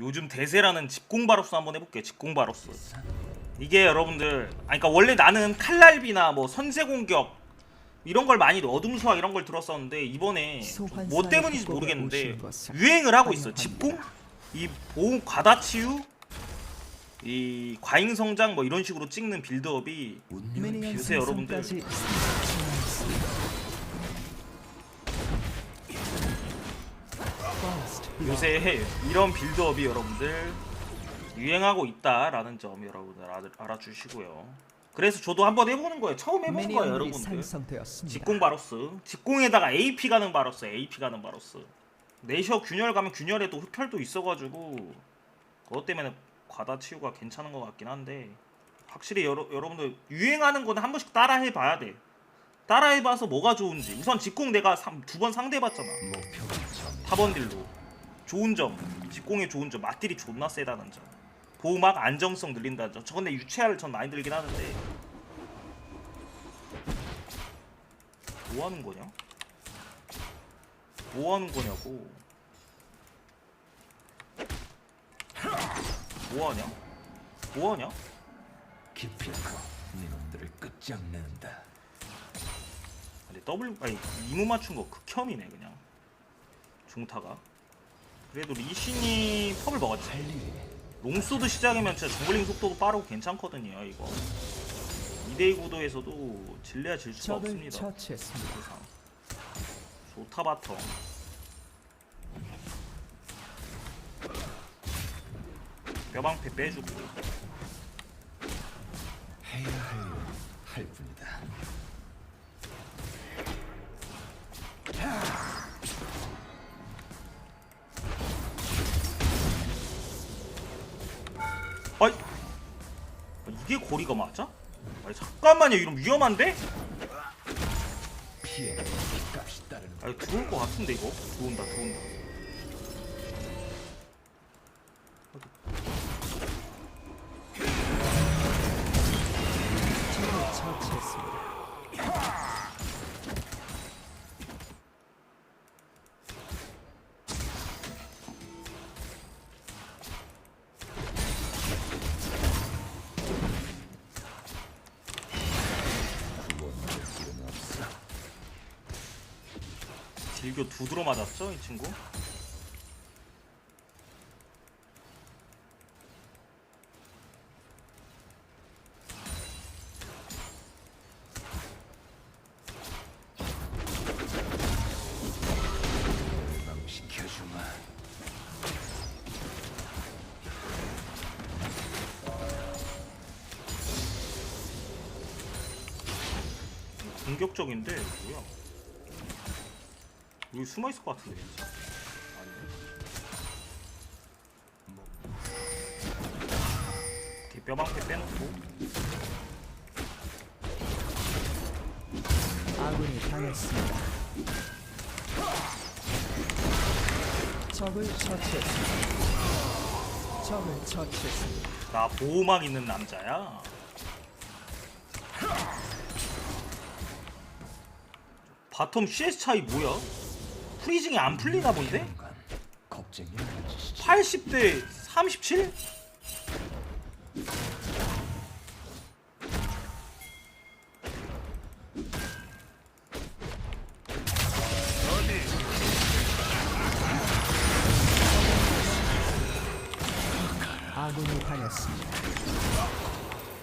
요즘 대세라는 집공바로스 한번 해볼게요. 집공바로스. 이게 여러분들, 아 그러니까 원래 나는 칼날비나 뭐 선세공격 이런 걸 많이 어둠수학 이런 걸 들었었는데 이번에 뭐 때문인지 모르겠는데 유행을 하고 있어. 집공, 이 보호 과다치유, 이 과잉 성장 뭐 이런 식으로 찍는 빌드업이 요새 여러분들 요새 이런 빌드업이 여러분들 유행하고 있다라는 점 여러분들 알- 알아 주시고요. 그래서 저도 한번 해보는 거예요. 처음 해보는 거예요, 여러분들. 직공 바로스, 직공에다가 AP 가는 바로스, AP 가는 바로스. 내셔 균열 가면 균열에도 흡혈도 있어가지고 그것 때문에 과다 치유가 괜찮은 것 같긴 한데 확실히 여러, 여러분들 유행하는 거는 한 번씩 따라 해 봐야 돼. 따라 해 봐서 뭐가 좋은지. 우선 직공 내가 두 번 상대해봤잖아. 타번딜로 좋은 점 직공의 좋은 점 맛딜이 존나 세다는 점 보호막 안정성 늘린다는 점저 근데 유체화를 전 많이 들긴 하는데 뭐 하는 거냐? 뭐 하는 거냐고 뭐 하냐? 뭐 하냐? 기필코 니놈들을 끝장낸다. 근데 더블 아니 이무 맞춘 거 극혐이네 그냥 중타가 그래도 리신이 펍을 먹었지. 롱소드 시작이면 진짜 정글링 속도도 빠르고 괜찮거든요 이거. 2대2 구도에서도 질려야 질 수가 없습니다. 처치했습니다. 좋다 바텀. 뼈방패 빼주고. 해야 할 일은 할 뿐이다. 이게 고리가 맞아? 아니 잠깐만요 이런 위험한데? 아니 들어올 것 같은데 이거 들어온다 들어온다 딜교 두드러 맞았죠 이 친구? 공격적인데 뭐야? 여기 숨어 있을 것 같은데 진짜. 이렇게 뼈방패 빼놓고 아군이 당했습니다. 적을 처치했습니다. 적을 처치했습니다. 나 보호막 있는 남자야. 바텀 CS 차이 뭐야? 프리징이 안 풀리나 본데? 건 겁쟁이 하는 짓이지. 80대 37? 아군이 당했습니다.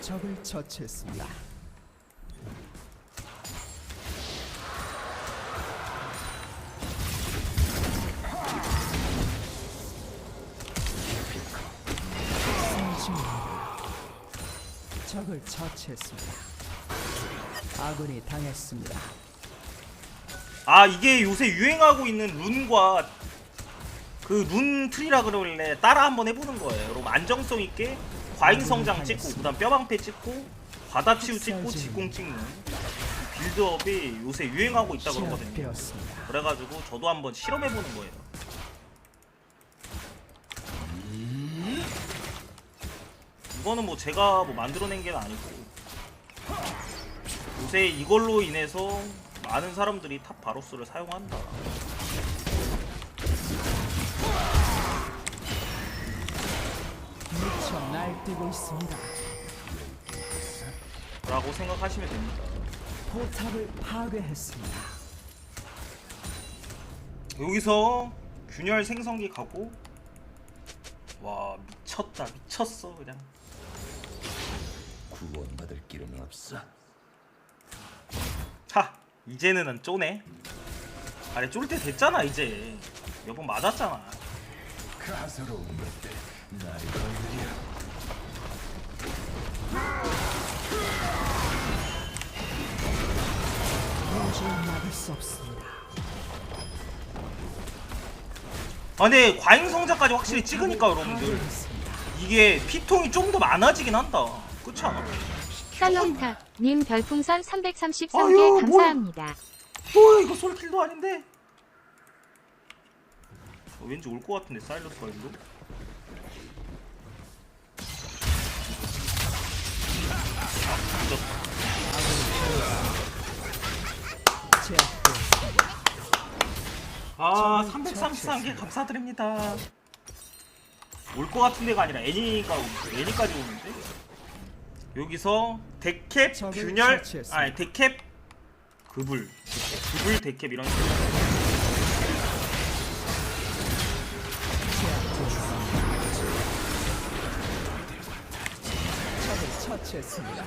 적을 처치했습니다. 적을 처치했습니다. 아군이 당했습니다. 아 이게 요새 유행하고 있는 룬과 그 룬 트리라 그러길래 따라 한번 해보는 거예요. 여러분 안정성 있게 과잉 성장 찍고 그다음 뼈방패 찍고 바다치유 찍고 직공 찍는 빌드업이 요새 유행하고 있다 그러거든요. 그래가지고 저도 한번 실험해보는 거예요. 이거는 뭐 제가 뭐 만들어낸 게 아니고 요새 이걸로 인해서 많은 사람들이 탑 바로스를 사용한다. 날뛰고 있습니다. 라고 생각하시면 됩니다 포탑을 파괴했습니다. 여기서 균열 생성기 가고 와 미쳤다 미쳤어 그냥 구원받을 길은 없어. 하 이제는 쪼네 아니 쫄 때 됐잖아 이제 몇 번 맞았잖아 가소로운 것들 나를 건드려. 도저히 막을 수 없습니다. 아 근데 과잉 성자까지 확실히 찍으니까 여러분들 파괴했습니다. 이게 피통이 좀 더 많아지긴 한다 그렇지 않아? 살롱타 님 별풍선 333개 아유, 감사합니다. 뭐 이거 솔킬도 아닌데 어, 왠지 올 것 같은데 사일러스 가일도 제압되었습니다. 아 저는 333개 감사드립니다 올 것 같은 데가 아니라 애니가 오- 애니까지 오는데 여기서 데캡 균열. 아니 데캡 그불 그불 데캡 이런 식으로 처치했습니다.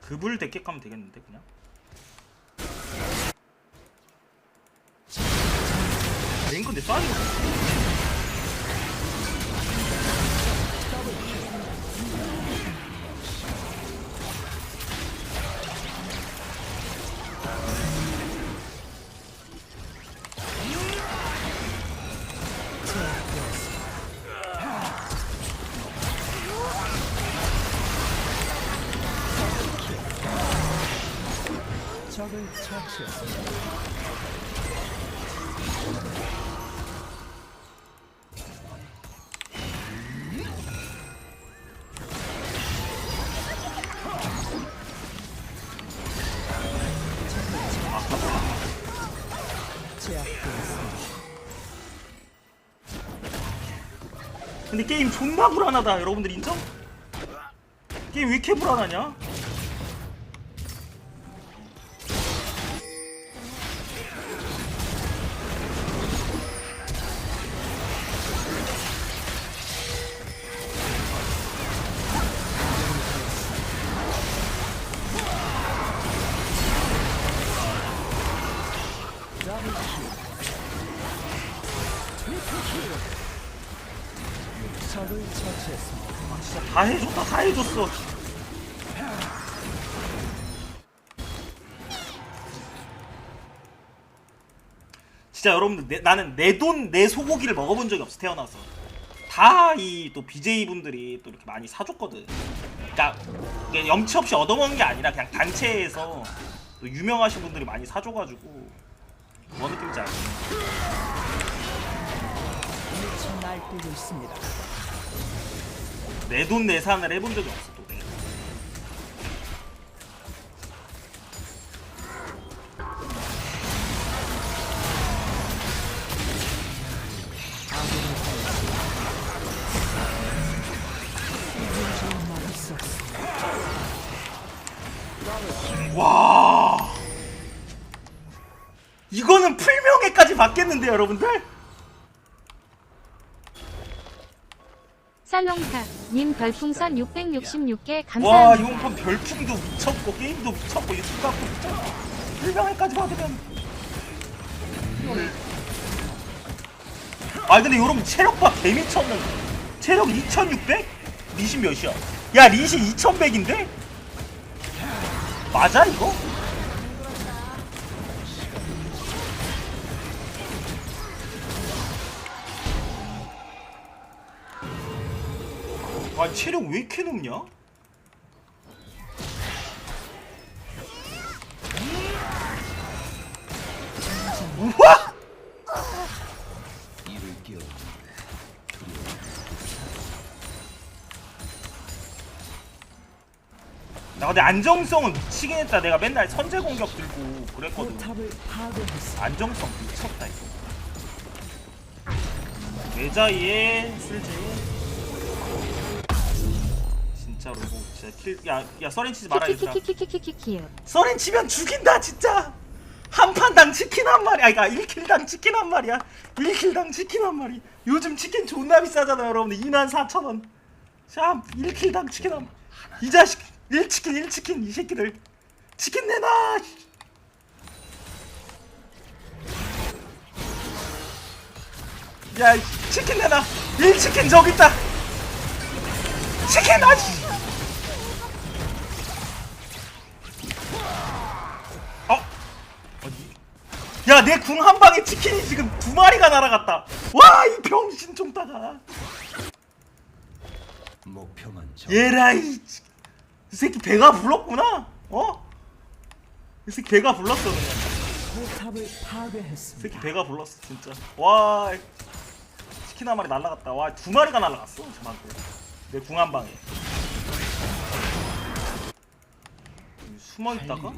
그불 데캡 하면 되겠는데 그냥 메인 건데 쏴야 되겠다 적을 처치했습니다. 근데 게임 존나 불안하다 여러분들 인정? 게임 왜 이렇게 불안하냐? 처치했습니다. 진짜 다 해줬다 다 해줬어 진짜 여러분들 내- 나는 내 돈 내 소고기를 먹어본 적이 없어 태어나서 다 이 또 BJ 분들이 또 이렇게 많이 사줬거든 그러니까 이게 염치 없이 얻어먹은 게 아니라 그냥 단체에서 또 유명하신 분들이 많이 사줘가지고 뭔 느낌인지 알지? 미쳐 날뛰고 있습니다. 내돈 내산을 해본 적이 없어 또 내가. 와 이거는 풀명예까지 받겠는데 여러분들? 살롱타 님 별풍선 666개 와 감사합니다. 이번 판 별풍도 미쳤고 게임도 미쳤고 유튜브 갖고 미쳤고 풀명예까지 받으면 아 근데 여러분 체력 봐 개미쳤는데 체력 2600? 리신 몇이야? 야 리신 2100인데? 맞아 이거? 체력 왜 이렇게 높냐? 우와! 나 근데 안정성은 미치긴 했다. 내가 맨날 선제 공격 들고 그랬거든. 안정성 미쳤다 이거. 레자이에 쓸지 진짜 킬 야 야 서렌 치지 마라 얘들아. 키키키키키키키키. 서렌 치면 죽인다 진짜. 한 판당 치킨 한 마리. 아니 그니까 1킬당 치킨 한 마리야. 1킬당 치킨 한 마리. 요즘 치킨 존나 비싸잖아요 여러분들. 2만 4천원. 참 1킬당 치킨 한 마리 이 자식 1치킨 1치킨 이 새끼들. 치킨 내놔 씨. 야이 치킨 내놔. 1치킨 저기 있다. 치킨 아씨 야, 내 궁 한 방에 치킨이 지금 두 마리가 날아갔다. 와, 이 병신 좀 따가. 목표만 정. 얘라 이, 이 새끼 배가 불렀구나. 어? 이 새끼 배가 불렀어 그냥. 포탑을 이 새끼 파괴했습니다. 배가 불렀어 진짜. 와, 치킨 한 마리 날아갔다. 와, 두 마리가 날아갔어 저한테. 내 궁 한 방에. 숨어 있다가?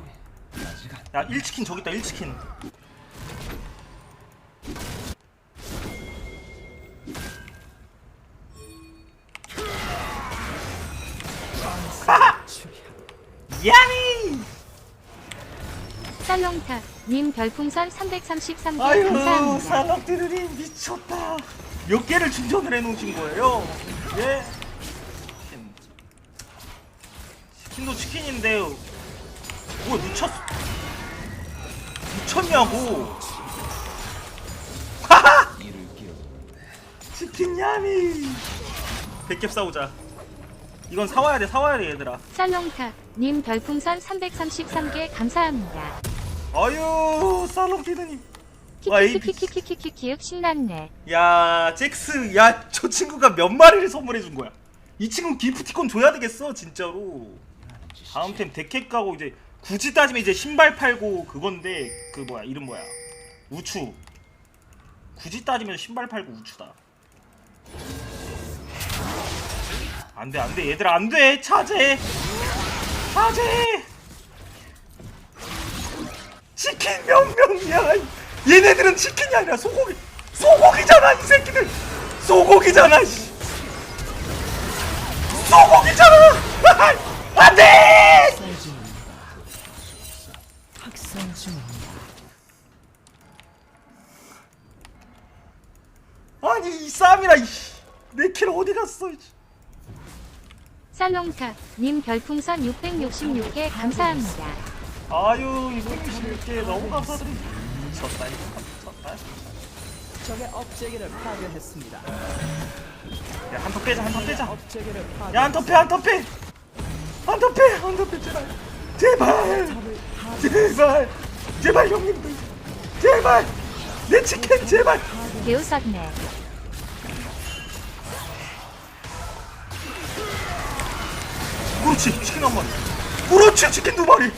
아직 안 야, 1치킨 저기 있다. 1치킨. 야미! 살롱타 님 별풍선 333개 아유, 감사합니다. 살락들이 미쳤다. 몇 개를 충전을 해놓으신 거예요? 예? 치킨. 치킨도 치킨인데, 뭐 미쳤, 미쳤냐고. 하하! 치킨 야미! 백캡 싸우자. 이건 사와야 돼, 사와야 돼, 얘들아. 살롱타 님 별풍선 333개 감사합니다. 아유, 살롱피드님. 와, 이 키키키키키키키키 신났네. 야 잭스 야 저 친구가 몇 마리를 선물해 준 거야 이 친구 기프티콘 줘야 되겠어 진짜로 다음 템 데켓 가고 이제 굳이 따지면 이제 신발 팔고 그건데 그 뭐야 이름 뭐야 우추 굳이 따지면 신발 팔고 우추다 안돼 안돼. 얘들아 안돼. 차제. 차제. 치킨 몇 명이야. 얘네들은 치킨이 아니라 소고기. 소고기잖아 이 새끼들. 소고기잖아 씨. 소고기잖아. 안돼. 아니 이 쌈이라 내 킬 어디 갔어 이. 살롱타 님 별풍선 666개 감사합니다. 아유 이거 26개 너무 감사드립니다 미쳤다 이거 미쳤다 적의 업체계를 파괴했습니다. 야한 턱 빼자 한 턱 빼자 업체계를 파괴. 야 한 턱 빼 한 턱 빼 한 턱 빼 한 턱 빼 제발 제발 포탑을 파괴. 제발 제발 형님들 제발 내 치킨 제발 개웃었네. 그렇지 치킨 한 마리. 그렇지 치킨 두 마리.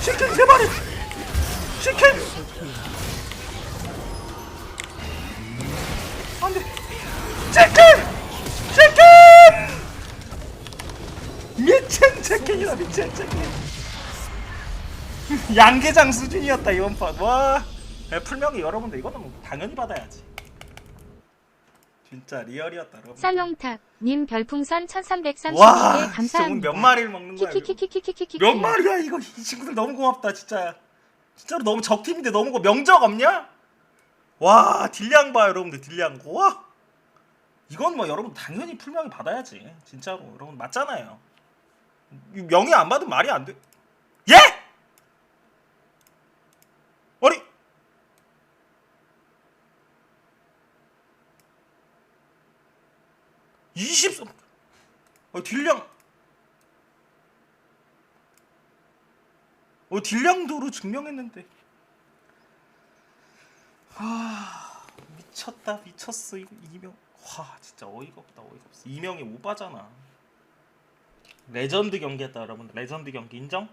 치킨 세 마리. 치킨. 안돼. 치킨! 치킨! 미친 치킨이다 미친 치킨. 양계장 수준이었다 이번 판. 와 예, 풀명이 여러분들 이거는 뭐 당연히 받아야지. 진짜 리얼이었다 여러분. 살롱탁님 별풍선 1332개 감사합니다. 몇 마리를 먹는 거야? 키키키키키키키. 몇 마리야 이거 이 친구들 너무 고맙다 진짜. 진짜로 너무 적팀인데 너무 고 명적 없냐? 와 딜량 봐 여러분들 딜량 와 이건 뭐 여러분 당연히 풀명이 받아야지 진짜로 여러분 맞잖아요 명이 안 받은 말이 안돼 20 어, 딜량. 어, 딜량도로 증명했는데. 아 미쳤다 미쳤어 이명... 와 진짜 어이가 없다 어이가 없어. 이명이 오바잖아. 레전드 경기했다, 여러분. 레전드 경기 인정?